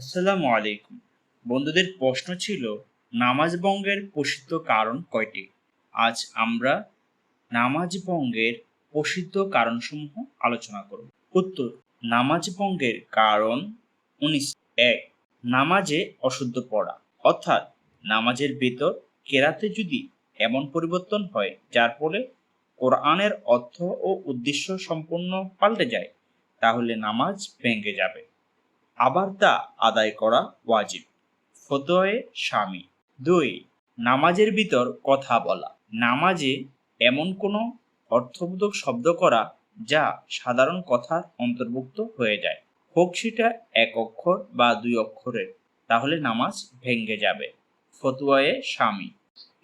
আসসালামু আলাইকুম। বন্ধুদের প্রশ্ন ছিল, নামাজ ভঙ্গের প্রসিদ্ধ কারণ কয়টি? আজ আমরা নামাজ ভঙ্গের প্রসিদ্ধ কারণসমূহ আলোচনা করব। উত্তর, নামাজ ভঙ্গের কারণ উনিশ। এক, নামাজে অশুদ্ধ পড়া। অর্থাৎ, নামাজের ভেতর কেরাতে যদি এমন পরিবর্তন হয়, যার ফলে কোরআনের অর্থ ও উদ্দেশ্য সম্পূর্ণ পাল্টে যায়, তাহলে নামাজ ভেঙে যাবে। আবার তা আদায় করা ওয়াজিব। ফতোয়ে স্বামী। দুই, নামাজের ভিতর কথা বলা। নামাজে এমন কোনো অর্থবোধক শব্দ করা যা সাধারণ কথার অন্তর্ভুক্ত হয়ে যায়। হোক সেটা এক অক্ষর বা দুই অক্ষরের, তাহলে নামাজ ভেঙ্গে যাবে। ফতুয়ায়ে স্বামী।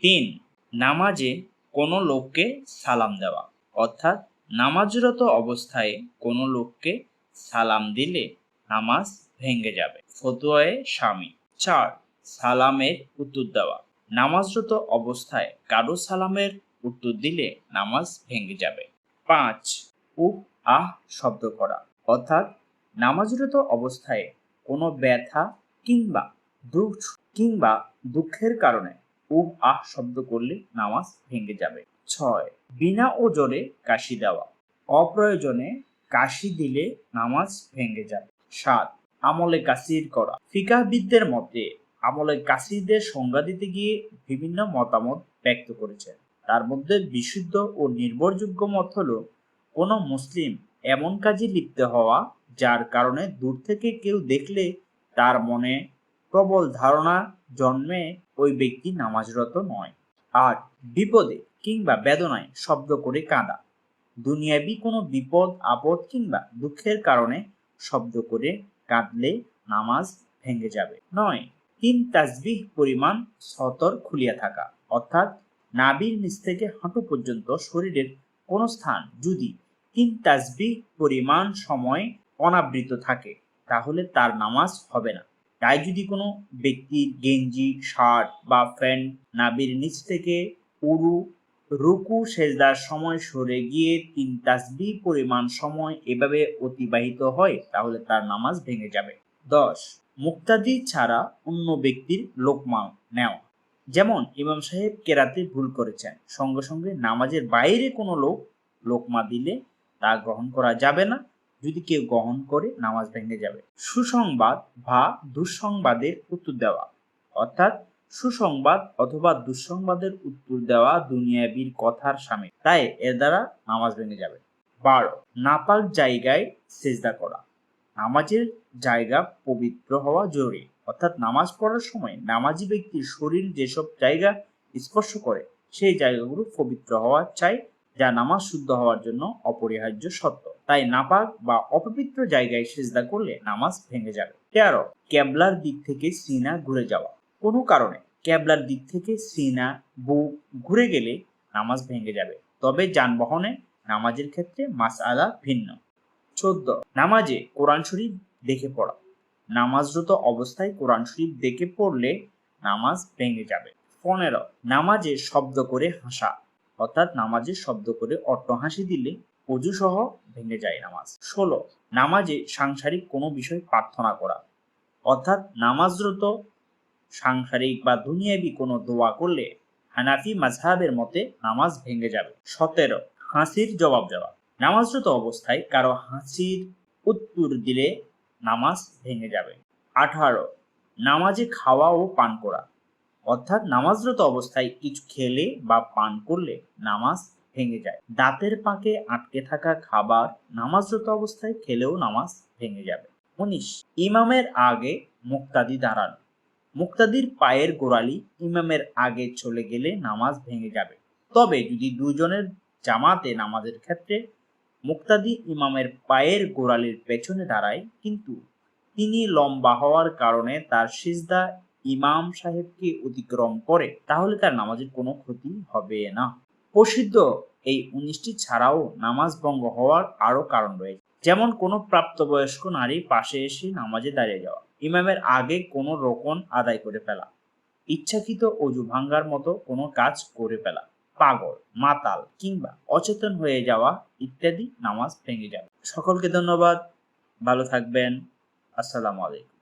তিন, নামাজে কোনো লোককে সালাম দেওয়া। অর্থাৎ নামাজরত অবস্থায় কোনো লোককে সালাম দিলে নামাজ ভেঙ্গে যাবে। ফতুয়ায়ে স্বামী। চার, সালামের উত্তর দেওয়া। নামাজরত অবস্থায় কারও সালামের উত্তর দিলে নামাজ ভেঙে যাবে। পাঁচ, উহ, আহ শব্দ করা। অর্থাৎ নামাজরত অবস্থায় কোনো ব্যথা কিংবা দুঃখ কিংবা দুঃখের কারণে উহ, আহ শব্দ করলে নামাজ ভেঙে যাবে। ছয়, বিনা ওজনে কাশি দেওয়া। অপ্রয়োজনে কাশি দিলে নামাজ ভেঙে যাবে। সাত আমলে কাসির করা। ফিকাহবিদদের মতে, আমলে কাসিরদের সংজ্ঞা দিতে গিয়ে বিভিন্ন মতামত ব্যক্ত করেছেন। তার মধ্যে বিশুদ্ধ ও নির্ভরযোগ্য মত হলো, কোনো মুসলিম এমন কাজে লিপ্ত হওয়া, যার কারণে দূর থেকে কেউ দেখলে তার মনে প্রবল ধারণা জন্মে ওই ব্যক্তি নামাজরত নয়। আর বিপদে কিংবা বেদনায় শব্দ করে কাঁদা। দুনিয়াবি কোনো বিপদ, আপদ কিংবা দুঃখের কারণে শব্দ করে কাঁদলে নামাজ ভেঙে যাবে। নয়, তিন তাসবিহ পরিমাণ সতর খুলিয়া থাকা। অর্থাৎ নাবির নিচ থেকে হাঁটু পর্যন্ত শরীরের কোনো স্থান যদি তিন তাসবিহ পরিমাণ সময় অনাবৃত থাকে, তাহলে তার নামাজ হবে না। তাই যদি কোনো ব্যক্তির গেঞ্জি, শার্ট বা প্যান্ট নাবির নিচ থেকে উরু রুকু সেজদার সময় সরে গিয়ে তিন তাসবি পরিমাণ সময় এভাবে অতিবাহিত হয়, তাহলে তার নামাজ ভেঙে যাবে। দশ, মুক্তাদি ছাড়া অন্য ব্যক্তির লোকমা নেওয়া। যেমন ইমাম সাহেব কেরাতে ভুল করেছেন, সঙ্গে সঙ্গে নামাজের বাইরে কোনো লোক লোকমা দিলে তা গ্রহণ করা যাবে না। যদি কেউ গ্রহণ করে, নামাজ ভেঙে যাবে। সুসংবাদ বা দুঃসংবাদের উত্তর দেওয়া। অর্থাৎ সুসংবাদ অথবা দুঃসংবাদের উত্তর দেওয়া দুনিয়াবির কথার সামনে তাই এর দ্বারা নামাজ ভেঙে যাবে। বারো, নাপাক জায়গায় সেজদা করা। নামাজের জায়গা পবিত্র হওয়া জরুরি। অর্থাৎ নামাজ পড়ার সময় নামাজি ব্যক্তির শরীর যেসব জায়গা স্পর্শ করে, সেই জায়গাগুলো পবিত্র হওয়া চাই, যা নামাজ শুদ্ধ হওয়ার জন্য অপরিহার্য সত্য তাই নাপাক বা অপবিত্র জায়গায় সেজদা করলে নামাজ ভেঙে যাবে। তেরো ক্যাবলার দিক থেকে সিনা ঘুরে যাওয়া। কোনো কারণে ক্যাবলার দিক থেকে সিনা বুক ঘুরে গেলে নামাজ ভেঙে যাবে। তবে যানবাহনে নামাজের ক্ষেত্রে মাসআলা ভিন্ন। চোদ্দ। নামাজে কোরআন শরীফ দেখে পড়া। নামাজরত অবস্থায় কোরআন শরীফ দেখে পড়লে নামাজ ভেঙে যাবে। পনেরো। নামাজে শব্দ করে হাসা। অর্থাৎ নামাজে শব্দ করে অট্ট হাসি দিলে অজু সহ ভেঙে যায় নামাজ। ষোলো। নামাজে সাংসারিক কোনো বিষয় প্রার্থনা করা। অর্থাৎ নামাজরত সাংসারিক বা দুনিয়াবি কোনো দোয়া করলে হানাফি মাঝহাবের মতে নামাজ ভেঙে যাবে। সতেরো, হাসির জবাব দেওয়া। নামাজরত অবস্থায় কারও হাসির উত্তর দিলে নামাজ ভেঙে যাবে। আঠারো, নামাজে খাওয়া ও পান করা। অর্থাৎ নামাজরত অবস্থায় কিছু খেলে বা পান করলে নামাজ ভেঙে যায়। দাঁতের পাকে আটকে থাকা খাবার নামাজরত অবস্থায় খেলেও নামাজ ভেঙে যাবে। উনিশ, ইমামের আগে মুক্তাদি দাঁড়ানো। মুক্তাদির পায়ের গোড়ালি ইমামের আগে চলে গেলে নামাজ ভেঙে যাবে। তবে যদি দুজনের জামাতে নামাজের ক্ষেত্রে মুক্তাদি ইমামের পায়ের গোড়ালির পেছনে দাঁড়ায়, কিন্তু তিনি লম্বা হওয়ার কারণে তার সিজদা ইমাম সাহেবকে অতিক্রম করে, তাহলে তার নামাজের কোনো ক্ষতি হবে না। প্রসিদ্ধ এই উনিশটি ছাড়াও নামাজ ভঙ্গ হওয়ার আরও কারণ রয়েছে। যেমন কোনো প্রাপ্তবয়স্ক নারী পাশে এসে নামাজে দাঁড়িয়ে যাওয়া। ইমামের আগে কোনো রোকন আদায় করে ফেলা। ইচ্ছাকৃত অজু ভাঙ্গার মতো কোনো কাজ করে ফেলা। পাগল, মাতাল কিংবা অচেতন হয়ে যাওয়া ইত্যাদি নামাজ ভেঙে যাবে। সকলকে ধন্যবাদ। ভালো থাকবেন। আসসালামু আলাইকুম।